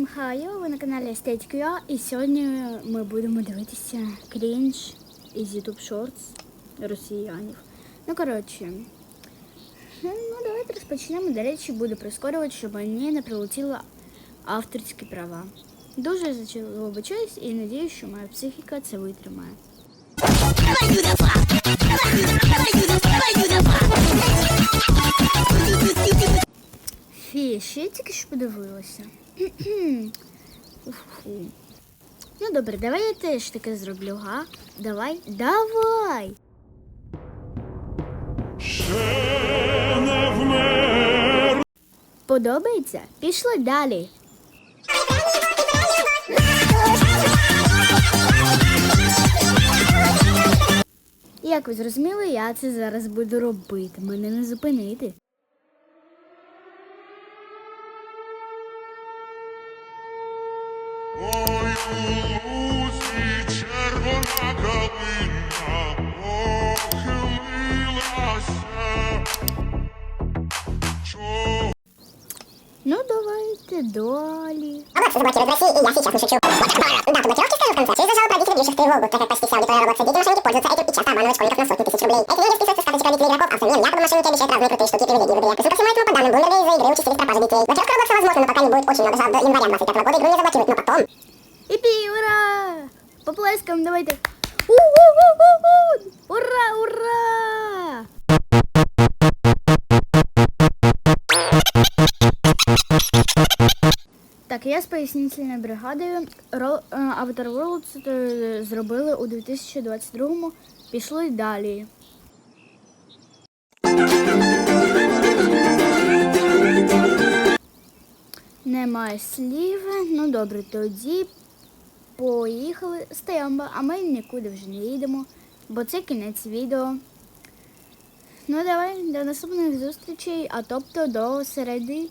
Вітаю! Ви на каналі Естетика І сьогодні ми будемо дивитися крінж із YouTube Shorts росіянів. Ну, коротше, ну давайте розпочнемо. До речі, буду прискорювати, щоб мені не прилетіли авторські права. Дуже за вибачаюсь і надіюсь, що моя психіка це витримає. Фі, ще я тільки що подивилася. Ну добре, давай я теж таке зроблю, га? Давай, давай! не вмер. Подобається? Пішли далі. Як ви зрозуміли, я це зараз буду робити. Мене не зупинити. Ой, у лузі червона калина похилилася. Чого Ну, давайте далі. Алло, заблокируют в России, и я сейчас не шучу. Дату блокировки скажу в конце. Через зажал пробить бьющих тревогу, так как почти вся аудитория Роблокса дети мошенники пользуются этим и часто обманывают школьников на сотни тысяч рублей. Эти люди списываются с карточек родителей игроков, а взамен якобы мошенники обещают разные крутые штуки и привилегии в игре. Плюс ко всему этому, по данным Bloomberg, из-за игры участились пропажи детей. Блокировка Роблокса возможна, но пока не будет очень много жалоб. До января 25 года игру не заблокируют, но потом... Іпі, ура! Поплескам, давайте. У-у-у-у-у! Ура, ура! Так, я з пояснительною бригадою Ро- е, Avatar Worlds е, зробили у 2022-му. Пішли далі. Немає слів. Ну добре, тоді поїхали. Стоямба, а ми нікуди вже не їдемо, бо це кінець відео. Ну давай, до наступних зустрічей, а тобто до середи